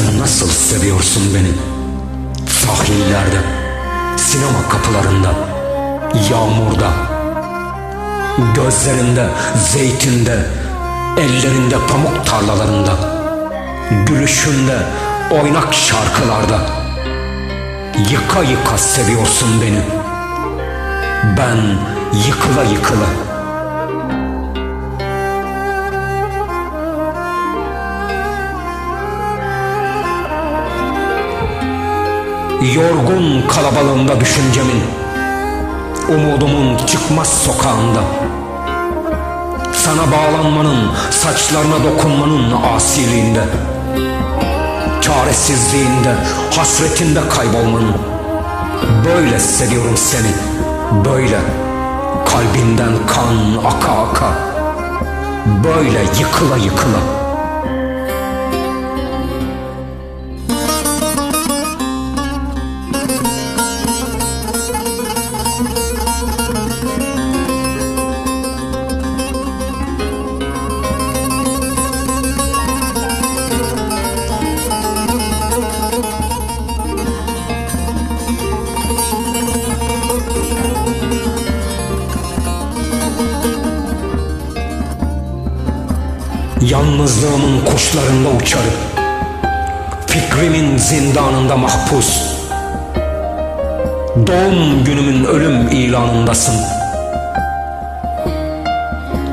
Sen nasıl seviyorsun beni? Sahillerde, sinema kapılarında, yağmurda, gözlerinde, zeytinde, ellerinde pamuk tarlalarında, gülüşünde, oynak şarkılarda. Yıka yıka seviyorsun beni. Ben yıkıla yıkıla. Yorgun kalabalığında düşüncemin Umudumun çıkmaz sokağında. Sana bağlanmanın, saçlarına dokunmanın asiliğinde. Çaresizliğinde, hasretinde kaybolmanın. Böyle seviyorum seni, böyle Kalbinden kan aka aka. Böyle yıkıla yıkıla Yalnızlığımın kuşlarında uçarım. Fikrimin zindanında mahpus. Doğum günümün ölüm ilanındasın.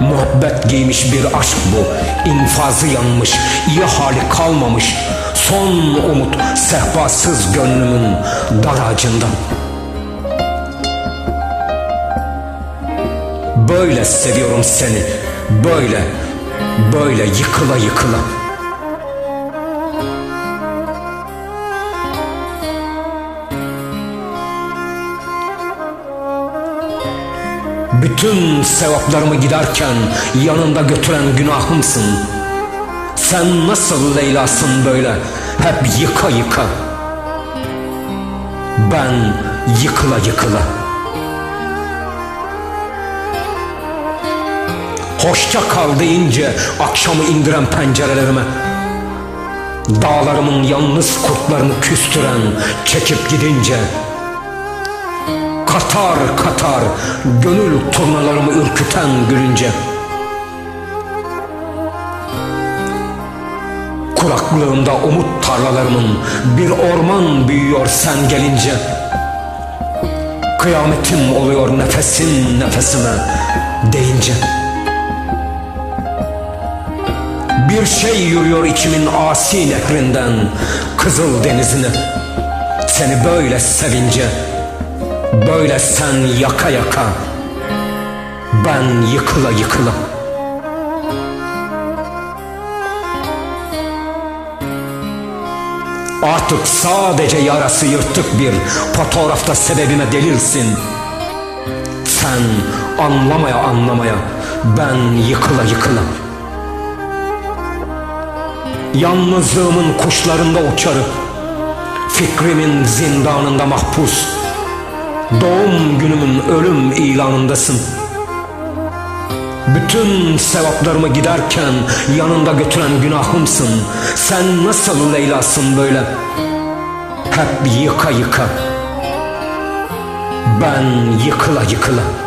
Muhabbet giymiş bir aşk bu. İnfazı yanmış. İyi hali kalmamış. Son umut sehpasız gönlümün daracında Böyle seviyorum seni. Böyle Böyle yıkıla yıkıla Bütün sevaplarımı giderken yanında götüren günahımsın. Sen nasıl Leyla'sın böyle hep yıka yıka. Ben yıkıla yıkıla. Hoşça kal deyince akşamı indiren pencerelerime Dağlarımın yalnız kurtlarını küstüren çekip gidince Katar katar gönül turnalarımı ürküten gülünce Kuraklığımda umut tarlalarımın bir orman büyüyor sen gelince Kıyametim oluyor nefesin nefesime deyince Bir şey yürüyor içimin asi nehrinden Kızıl denizine Seni böyle sevince Böyle sen yaka yaka Ben yıkıla yıkıla. Artık sadece yarası yırtık bir fotoğrafta sebebime delilsin Sen anlamaya anlamaya ben yıkıla yıkıla Yalnızlığımın kuşlarında uçarım. Fikrimin zindanında mahpus. Doğum günümün ölüm ilanındasın. Bütün sevaplarımı giderken yanında götüren günahımsın. Sen nasıl Leyla'sın böyle? Hep yıka yıka. Ben yıkıla yıkıla